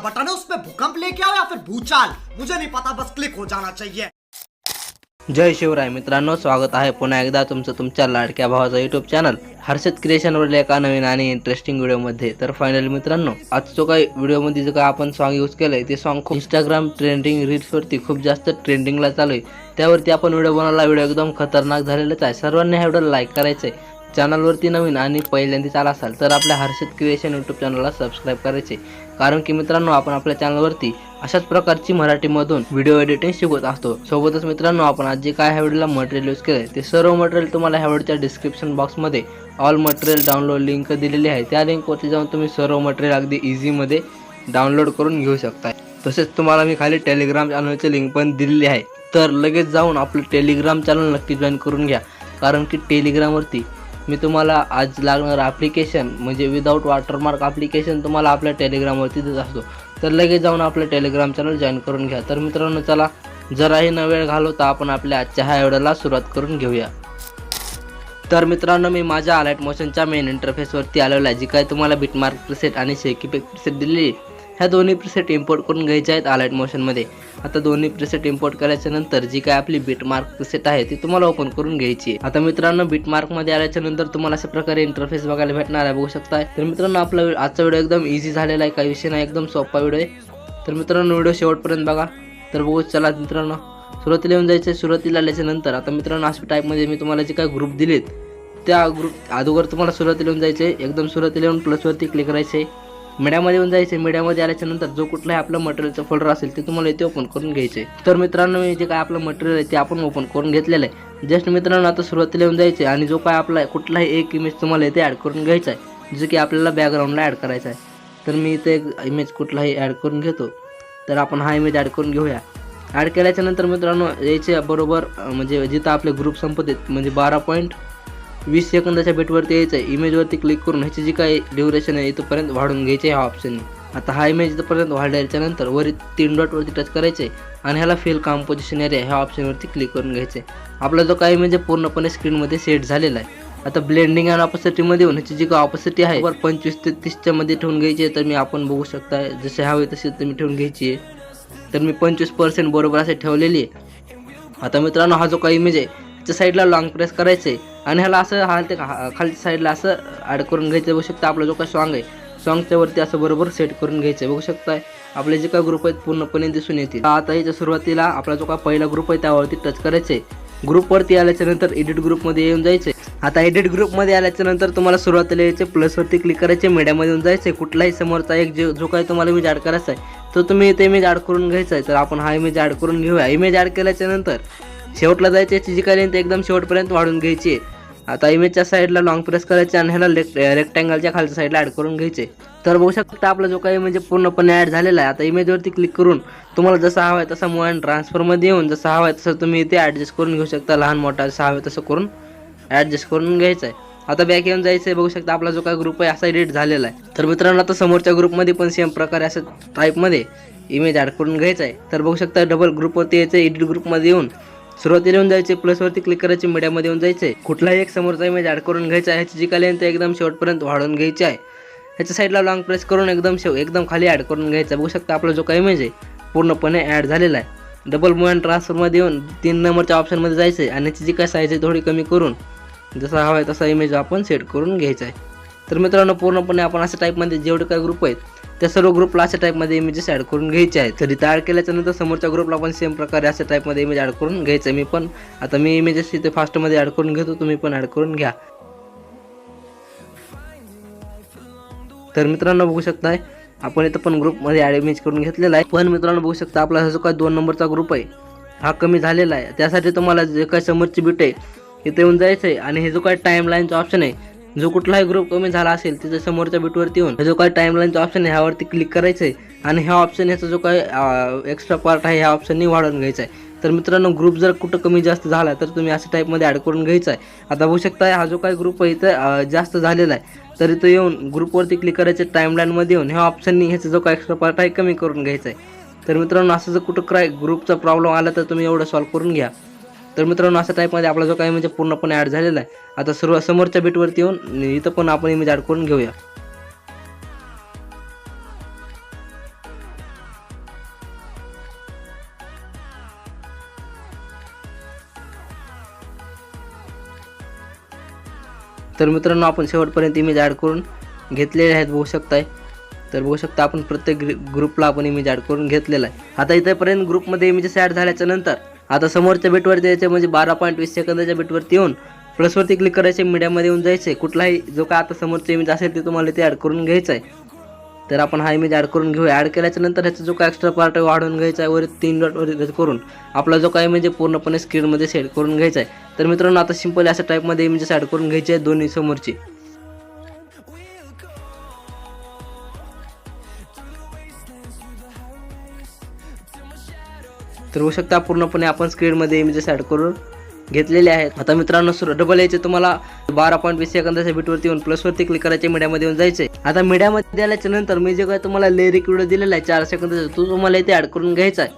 Button है उसमें भूकंप लेके आओ या फिर भूचाल। मुझे नहीं पता बस क्लिक हो जाना चाहिए। जय शिवराय मित्रांनो स्वागत आहे पुन्हा एकदा तुमचं तुमच्या लाडक्या भावाचा युट्यूब चॅनल हर्षद क्रिएशनवरील एका नवीन आणि इंटरेस्टिंग व्हिडिओमध्ये तर फायनल मित्रांनो आज जो काही व्हिडिओमध्ये जो काही आपण सॉन्ग यूज केलंय ते सॉन्ग खूप इंस्टाग्राम ट्रेंडिंग रील्सवरती खूप जास्त ट्रेंडिंगला चालू आहे. त्यावरती आपण व्हिडिओ बनवला व्हिडिओ एकदम खतरनाक झालेलाच आहे. सर्वांनी हा व्हिडिओ लाईक करायचं आहे चॅनलवरती नवीन आणि पहिल्यांदाच आला असाल तर आपल्या हर्षद क्रिएशन यूट्यूब चॅनलला सबस्क्राईब करायचे. कारण की मित्रांनो आपण आपल्या चॅनलवरती अशाच प्रकारची मराठीमधून व्हिडिओ एडिटिंग शिकवत असतो. सोबतच मित्रांनो आपण आज जे काय ह्या व्हिडिओला मटेरियल यूज केलं ते सर्व मटेरियल तुम्हाला ह्या व्हिडिओच्या डिस्क्रिप्शन बॉक्समध्ये ऑल मटेरियल डाउनलोड लिंक दिलेली आहे. त्या लिंकवरती जाऊन तुम्ही सर्व मटेरियल अगदी इझीमध्ये डाउनलोड करून घेऊ शकता तसेच तुम्हाला मी खाली टेलिग्राम चॅनलची लिंक पण दिलेली आहे. तर लगेच जाऊन आपलं टेलिग्राम चॅनल नक्की जॉईन करून घ्या. कारण की टेलिग्रामवरती मी तुम्हाला आज लागणारं ॲप्लिकेशन म्हणजे विदाऊट वॉटरमार्क ॲप्लिकेशन तुम्हाला आपल्या टेलिग्रामवरती देत असतो. तर लगेच जाऊन आपलं टेलिग्राम चॅनल जॉईन करून घ्या. तर मित्रांनो चला जराही न वेळ घालवता आपण आपल्या आजच्या ह्या व्हिडिओला सुरुवात करून घेऊया. तर मित्रांनो मी माझ्या अलाइट मोशनच्या मेन इंटरफेसवरती आलेलो आहे. जी काय तुम्हाला बिटमार्क प्रिसेट आणि शेकीपेक प्रिसेट दिलेली ह्या दोन्ही प्रिसेट इम्पोर्ट करून घ्यायच्या आहेत अलाइट मोशनमध्ये आता दोन्ही प्रिसेट इम्पोर्ट करायच्या नंतर जी काय आपली बिटमार्क प्रिसेट आहे ती तुम्हाला ओपन करून घ्यायची आहे. आता मित्रांनो बिटमार्कमध्ये आल्याच्यानंतर तुम्हाला अशा प्रकारे इंटरफेस बघायला भेटणार आहे बघू शकता तर मित्रांनो आपला आजचा व्हिडिओ एकदम इझी झालेला आहे काही विषय नाही एकदम सोपा व्हिडिओ आहे. तर मित्रांनो व्हिडिओ शेवटपर्यंत बघा. तर बघू चला मित्रांनो. सुरुवातीला येऊन जायचं सुरुवातीला आल्याच्यानंतर. आता मित्रांनो अशा टाईपमध्ये मी तुम्हाला जे काय ग्रुप दिलेत त्या ग्रुप अगोदर तुम्हाला सुरुवातीला येऊन जायचे एकदम सुरुवातीला येऊन प्लसवरती क्लिक करायचे मीडियामध्ये येऊन जायचे मीडियामध्ये आल्याच्यानंतर जो कुठलाही आपलं मटेरियलचं फोल्डर असेल ते तुम्हाला इथे ओपन करून घ्यायचे तर मित्रांनो मी जे काय आपलं मटेरियल आहे ते आपण ओपन करून घेतलेलं आहे. जस्ट मित्रांनो आता सुरुवातीला येऊन जायचे आणि जो काय आपला कुठलाही एक इमेज तुम्हाला इथे ॲड करून घ्यायचा आहे जो की आपल्याला बॅकग्राऊंडला ॲड करायचा आहे. तर मी इथे एक इमेज कुठलाही ॲड करून घेतो. तर आपण हा इमेज ॲड करून घेऊया. ॲड केल्याच्यानंतर मित्रांनो यायच्या बरोबर म्हणजे जिथं आपले ग्रुप संपत आहेत म्हणजे बारा पॉईंट वीस सेकंदाच्या बेटवरती यायचं आहे. इमेजवरती क्लिक करून ह्याची जी काही ड्युरेशन आहे इथंपर्यंत वाढून घ्यायचे ह्या ऑप्शनने आता हा इमेज इथंपर्यंत वाढल्याच्या नंतर वरी तीन डॉटवरती टच करायचे आणि ह्याला फिल कॉम्पोजिशन एरिया ह्या ऑप्शनवरती क्लिक करून घ्यायचे आपला जो काही इमेज आहे पूर्णपणे स्क्रीनमध्ये सेट झालेला आहे. आता ब्लेंडिंग अँड ऑपॉसिटीमध्ये येऊन ह्याची जी काही ऑपॉसिटी आहे बरोबर पंचवीस ते तीसच्या मध्ये ठेवून घ्यायची आहे तर मी आपण बघू शकता जसे हवे तसे तुम्ही ठेवून घ्यायची आहे. तर मी पंचवीस पर्सेंट बरोबर असे ठेवलेली आहे. आता मित्रांनो हा जो काही इमेज आहे त्याच्या साईडला लॉंग प्रेस करायचं आहे आणि ह्याला असं हा ते हा- खालच्या साईडला असं ॲड करून घ्यायचं. बघू शकता आपला जो काय सॉन्ग आहे सॉंगच्या वरती असं बरोबर सेट करून घ्यायचं. आहे बघू शकताय आपले जे काय ग्रुप आहेत पूर्णपणे दिसून येतील. आता याच्या सुरुवातीला आपला जो काय पहिला ग्रुप आहे त्यावरती टच करायचं ग्रुपवरती आल्याच्यानंतर एडिट ग्रुपमध्ये येऊन जायचे आता एडिट ग्रुपमध्ये आल्याच्यानंतर तुम्हाला सुरुवातीला यायचे प्लसवरती क्लिक करायचे मीडियामध्ये येऊन जायचे कुठलाही समोरचा एक जो जो काही तुम्हाला इमेज ॲड करायचा आहे तो तुम्ही ते इमेज ॲड करून घ्यायचा आहे. तर आपण हा इमेज ॲड करून घेऊया. इमेज ॲड केल्याच्यानंतर शेवटला जायचे चिजिकालीन ते एकदम शेवटपर्यंत वाढून घ्यायची. आहे आता इमेजच्या साईडला लॉंग प्रेस करायचे आणि ह्याला रेक्ट रेक्टँगलच्या खालच्या साईडला ॲड करून घ्यायचे. तर बघू शकता आपला जो काही म्हणजे पूर्णपणे ॲड झालेला आहे आता इमेजवरती क्लिक करून तुम्हाला जसा हवा आहे तसा मोबाईल ट्रान्सफरमध्ये येऊन जसं हवा आहे तसं तुम्ही इथे ॲडजस्ट करून घेऊ शकता. लहान मोठा जसं हवं तसं करून ॲडजस्ट करून घ्यायचं आहे. आता बॅक येऊन जायचं आहे बघू शकता आपला जो काही ग्रुप आहे असा एडिट झालेला आहे. तर मित्रांनो आता समोरच्या ग्रुपमध्ये पण सेम प्रकारे असं टाईपमध्ये इमेज ॲड करून घ्यायचं आहे. तर बघू शकता डबल ग्रुपवरती यायचं एडिट ग्रुपमध्ये येऊन सुरुवातीला येऊन जायचे प्लसवरती क्लिक करायचे मीडियामध्ये येऊन जायचे. कुठलाही एक समोरचा इमेज ॲड करून घ्यायचा आहे ह्याची जी काही लेंथ एकदम शेवटपर्यंत वाढवून घ्यायची आहे. ह्याच्या साईडला लॉंग प्रेस करून एकदम शेव एकदम खाली ॲड करून घ्यायचा. बघू शकता आपला जो काही इमेज आहे पूर्णपणे ॲड झालेला आहे. डबल मूव्हमेंट ट्रान्सफरमध्ये येऊन तीन नंबरच्या ऑप्शनमध्ये जायचं आहे आणि ह्याची जी काय साईज आहे थोडी कमी करून जसा हवा आहे तसा इमेज आपण सेट करून घ्यायचा आहे. तर मित्रांनो पूर्णपणे आपण अशा टाईपमध्ये जेवढे काही ग्रुप आहेत त्या सर्व ग्रुपला अशा टाईपमध्ये इमेजेस ॲड करून घ्यायचे आहेत. तर तयार केल्याच्यानंतर केल्याच्यानंतर समोरच्या ग्रुपला पण सेम प्रकारे अशा टाईपमध्ये इमेज ॲड करून घ्यायचं. मी पण आता मी इमेजेस इथे फास्टमध्ये ॲड करून घेतो तुम्ही पण ॲड करून घ्या. तर मित्रांनो बघू शकताय आपण इथं पण ग्रुपमध्ये ॲड इमेज करून घेतलेला आहे. पण मित्रांनो बघू शकता आपला जो काय दोन नंबरचा ग्रुप आहे हा कमी झालेला आहे. त्यासाठी तुम्हाला जे काय समोरची बीट आहे इथे येऊन जायचं आहे आणि हे जो काय टाईम लाईनचा ऑप्शन आहे जो कुठलाही ग्रुप कमी झाला असेल तिथे समोरच्या बीटवरती येऊन जो काही टाईमलाईनचा ऑप्शन आहे ह्यावरती क्लिक करायचं आहे आणि ह्या ऑप्शन ह्याचा जो काही एक्स्ट्रा पार्ट आहे ह्या ऑप्शननी वाढवून घ्यायचा आहे तर मित्रांनो ग्रुप जर कुठं कमी जास्त झाला तर तुम्ही अशा टाईपमध्ये ॲड करून घ्यायचा आहे आता बघू शकता हा जो काही ग्रुप आहे इथं जास्त झालेला आहे. तर इथं येऊन ग्रुपवरती क्लिक करायचं टाईमलाईनमध्ये येऊन ह्या ऑप्शननी ह्याचा जो काही एक्स्ट्रा पार्ट आहे कमी करून घ्यायचा आहे तर मित्रांनो असं जर कुठं क्राय ग्रुपचा प्रॉब्लेम आला तर तुम्ही एवढं सॉल्व्ह करून घ्या. तर मित्रांनो अशा टाईपमध्ये आपला जो काही म्हणजे पूर्णपणे ॲड झालेला आहे आता सर्व समोरच्या बीटवरती येऊन इथं पण आपण इमेज ॲड करून घेऊया. तर मित्रांनो आपण शेवटपर्यंत इमेज ॲड करून घेतलेले आहेत बघू शकताय. तर बघू शकता आपण प्रत्येक ग्रुपला आपण इमेज ॲड करून घेतलेला आहे. आता इथेपर्यंत ग्रुपमध्ये इमेजेस ॲड झाल्याच्यानंतर आता समोरच्या बेटवरती यायचे म्हणजे बारा पॉईंट वीस सेकंदाच्या बेटवरती येऊन प्लसवरती क्लिक करायचे मीडियामध्ये येऊन जायचे. कुठलाही जो काय आता समोरचा इमेज असेल ते तुम्हाला ते ॲड करून घ्यायचं आहे. तर आपण हा इमेज ॲड करून घेऊ ॲड केल्याच्यानंतर ह्याचा जो काय एक्स्ट्रा पार्ट आहे वाढवून घ्यायचा आहे वर तीन डॉट वर करून. आपला जो काय म्हणजे पूर्णपणे स्क्रीनमध्ये सेट करून घ्यायचा आहे. तर मित्रांनो आता सिंपल अशा टाईपमध्ये इमेजेस ॲड करून घ्यायचे आहे दोन्ही समोरचे. तर होऊ शकता पूर्णपणे आपण स्क्रीनमध्ये इमेजेस ॲड करून घेतलेले आहेत. आता मित्रांनो सुरू डबल यायचे तुम्हाला बारा पॉईंट वीस सेकंदाच्या बीटवरती येऊन प्लसवरती क्लिक करायचे मीडियामध्ये येऊन जायचे. आता मीडियामध्ये आल्याच्यानंतर मी जे काय तुम्हाला लेरिक व्हिडिओ दिलेला आहे चार सेकंदाचा तो तुम्हाला इथे ॲड करून घ्यायचा आहे.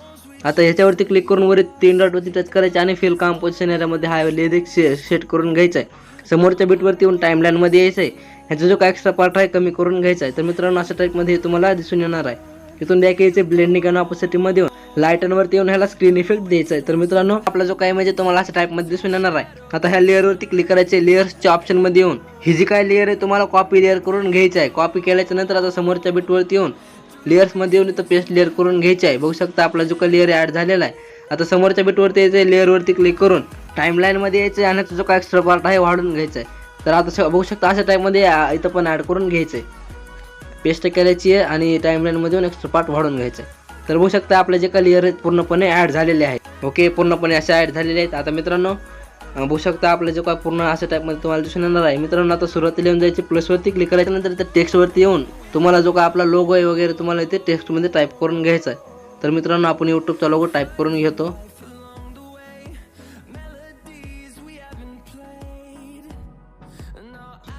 आता ह्याच्यावरती क्लिक करून वरील तीन डॉटवरती टच करायचे आणि फिल कॉम्पोजिशन एरियामध्ये हा लिरिक सेट करून घ्यायचा आहे. समोरच्या बीटवरती येऊन टाईमलाईनमध्ये यायचं आहे ह्याचा जो काय एक्स्ट्रा पार्ट आहे कमी करून घ्यायचा आहे. तर मित्रांनो अशा टाईपमध्ये तुम्हाला दिसून येणार आहे. इथून बॅक यायचे ब्लेंडिंग आणि ऑपोसिटीमध्ये येऊन लाईटांवरती येऊन ह्याला स्क्रीन इफेक्ट द्यायचा आहे तर मित्रांनो आपला जो काय म्हणजे तुम्हाला अशा टाईपमध्ये दिसून येणार आहे आता ह्या लेअरवरती क्लिक करायचे लेअर्सच्या ऑप्शनमध्ये येऊन. ही जी काय लेअर आहे तुम्हाला कॉपी लेअर करून घ्यायची आहे. कॉपी केल्याच्यानंतर आता समोरच्या बिटवरती येऊन लेअर्समध्ये येऊन इथं पेस्ट लेअर करून घ्यायची आहे. बघू शकता आपला जो काही लेअर ॲड झालेला आहे. आता समोरच्या बिटवरती यायचं लेअरवरती क्लिक करून टाईमलाईनमध्ये यायचं आहे आणि जो काय एक्स्ट्रा पार्ट आहे वाढून घ्यायचा आहे. तर आता श- बघू शकता अशा टाईपमध्ये इथं पण ॲड करून घ्यायचं आहे पेस्ट केल्याची आहे आणि टाईमलाईनमध्ये येऊन एक्स्ट्रा पार्ट वाढून घ्यायचं आहे तर बघू शकता आपले जे काही आहेत पूर्णपणे ॲड झालेले आहेत. ओके पूर्णपणे असे ॲड झालेले आहेत. आता मित्रांनो बघू शकता आपलं जे काय पूर्ण अशा टाईपमध्ये तुम्हाला दिसून येणार आहे. मित्रांनो आता सुरुवातीला येऊन जायचे प्लसवरती क्लिक करायच्या नंतर त्या टेक्स्टवरती येऊन तुम्हाला जो काय आपला लोगो आहे वगैरे तुम्हाला इथे टेक्स्टमध्ये टाईप करून घ्यायचा आहे. तर मित्रांनो आपण यूट्यूबचा लोगो टाईप करून घेतो.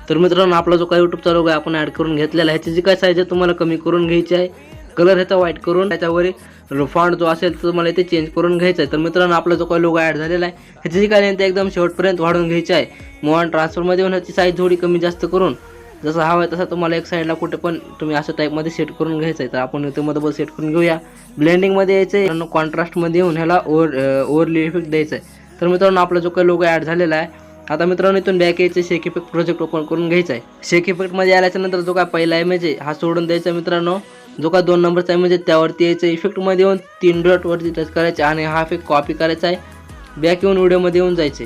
तर मित्रांनो आपला जो काही यूट्यूबचा लोगो आहे आपण ॲड करून घेतलेला आहे. ह्याची जी काय साईज आहे तुम्हाला कमी करून घ्यायची आहे. कलर ह्याचा व्हाईट करून त्याच्यावर फॉन्ट जो असेल तो तुम्हाला इथे चेंज करून घ्यायचा आहे. तर मित्रांनो आपला जो काही लोगो ॲड झालेला आहे ह्याची जी काय लेंथ एकदम शेवटपर्यंत वाढवून घ्यायची आहे. मोबाईल ट्रान्सफरमध्ये येऊन ह्याची साईज थोडी कमी जास्त करून जसं हवा आहे तसा तुम्हाला एक साईडला कुठे पण तुम्ही अशा टाईपमध्ये सेट करून घ्यायचं आहे. तर आपण इथे मध्ये सेट करून घेऊया. ब्लेंडिंगमध्ये यायचं आहे. कॉन्ट्रास्टमध्ये येऊन ह्याला ओवर ओवरली इफेक्ट द्यायचा आहे. तर मित्रांनो आपला जो काही लोगो ॲड झालेला आहे आता मित्रांनो इथून बॅक यायचं शेक इफेक्ट प्रोजेक्ट ओपन करून घ्यायचा आहे. शेक इफेक्टमध्ये आल्याच्यानंतर जो काय पहिला इमेज आहे हा सोडून द्यायचा मित्रांनो. जो का दोन नंबरचा आहे म्हणजे त्यावरती यायचं इफेक्टमध्ये येऊन तीन डॉटवरती टच करायचे आणि हा इफेक्ट कॉपी करायचा आहे. बॅक येऊन व्हिडिओमध्ये येऊन जायचे.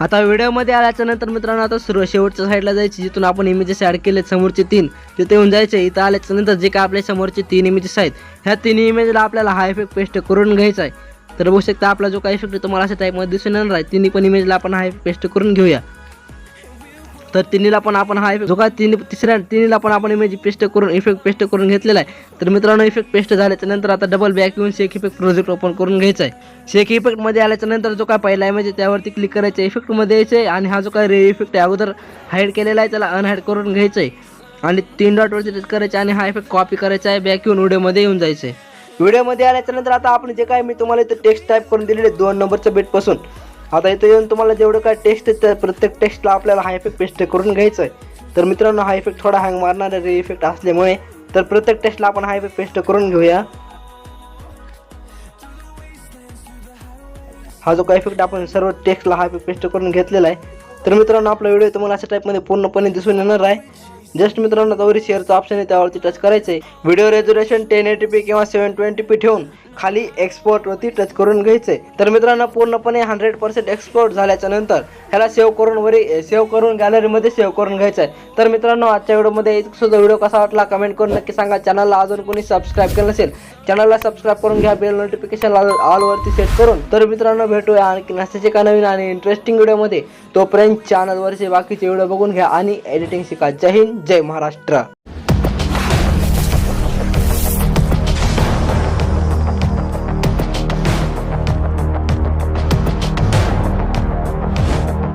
आता व्हिडिओमध्ये आल्याच्यानंतर मित्रांनो आता सुरू शेवटच्या साईडला जायची जिथून आपण इमेजेस ॲड केले समोरचे तीन. तिथे येऊन जायचे इथं आल्याच्यानंतर जे काय आपल्या समोरचे तीन इमेजेस आहेत ह्या तिन्ही इमेजला आपल्याला हा इफेक्ट पेस्ट करून घ्यायचा आहे. तर बघू शकता आपला जो काही इफेक्ट आहे तुम्हाला अशा टाईपमध्ये दिसून येणार आहे तिन्ही पण इमेजला आपण हा इफेक्ट पेस्ट करून घेऊया. तर तिन्हीला पण आपण हा इफेक्ट जो काय तिन्ही तिसऱ्या तिन्हीला पण आपण इमेज पेस्ट करून इफेक्ट पेस्ट करून घेतलेला आहे. तर मित्रांनो इफेक्ट पेस्ट झाल्याच्यानंतर आता डबल बॅक येऊन शेक इफेक्ट प्रोजेक्ट ओपन करून घ्यायचा आहे. शेक इफेक्टमध्ये आल्याच्यानंतर जो काय पहिला इमेज आहे त्यावरती क्लिक करायचं इफेक्टमध्ये यायचं आहे आणि हा जो काय रे इफेक्ट आहे अगोदर हाईड केलेला आहे त्याला अनहाईड करून घ्यायचं आहे. आणि तीन डॉटवरती टच करायचं आणि हा इफेक्ट कॉपी करायचा आहे बॅक येऊन व्हिडिओमध्ये येऊन जायचं आहे व्हिडिओमध्ये आल्याच्यानंतर आता आपण जे काय मी तुम्हाला इथे टेक्स्ट टाईप करून दिलेले दोन नंबरच्या बेटपासून आता इथं येऊन तुम्हाला जेवढं काय टेक्स्ट आहे त्या प्रत्येक टेस्टला आपल्याला हा इफेक्ट पेस्ट करून घ्यायचं आहे. तर मित्रांनो हा इफेक्ट थोडा हँग मारणारा रे इफेक्ट असल्यामुळे तर प्रत्येक टेस्टला आपण हा इफेक्ट पेस्ट करून घेऊया. हा जो काही इफेक्ट आपण सर्व टेक्स्टला हा इफेक्ट पेस्ट करून घेतलेला आहे. तर मित्रांनो आपला व्हिडिओ तुम्हाला अशा टाईपमध्ये पूर्णपणे दिसून येणार आहे. जस्ट मित्रांनो त्यावर शेअरचा ऑप्शन आहे त्यावरती टच करायचं आहे video resolution ten eighty P किंवा सेवन ट्वेंटी पी ठेवून खाली एक्सपोर्टवरती टच करून घ्यायचं. आहे तर मित्रांनो पूर्णपणे हंड्रेड पर्सेंट एक्सपोर्ट झाल्याच्यानंतर ह्याला सेव्ह करून वरी सेव्ह करून गॅलरीमध्ये सेव्ह करून घ्यायचं आहे तर मित्रांनो आजच्या व्हिडिओमध्ये सुद्धा व्हिडिओ कसा वाटला कमेंट करून नक्की सांगा. चॅनलला अजून कोणी सबस्क्राईब केलं नसेल चॅनलला सबस्क्राईब करून घ्या बेल नोटिफिकेशन ऑलवरती सेट करून. तर मित्रांनो भेटूया आणखी नसल्याचे का नवीन आणि इंटरेस्टिंग व्हिडिओमध्ये तोपर्यंत चॅनलवरचे बाकीचे व्हिडिओ बघून घ्या आणि एडिटिंग शिका. जय हिंद जय महाराष्ट्र.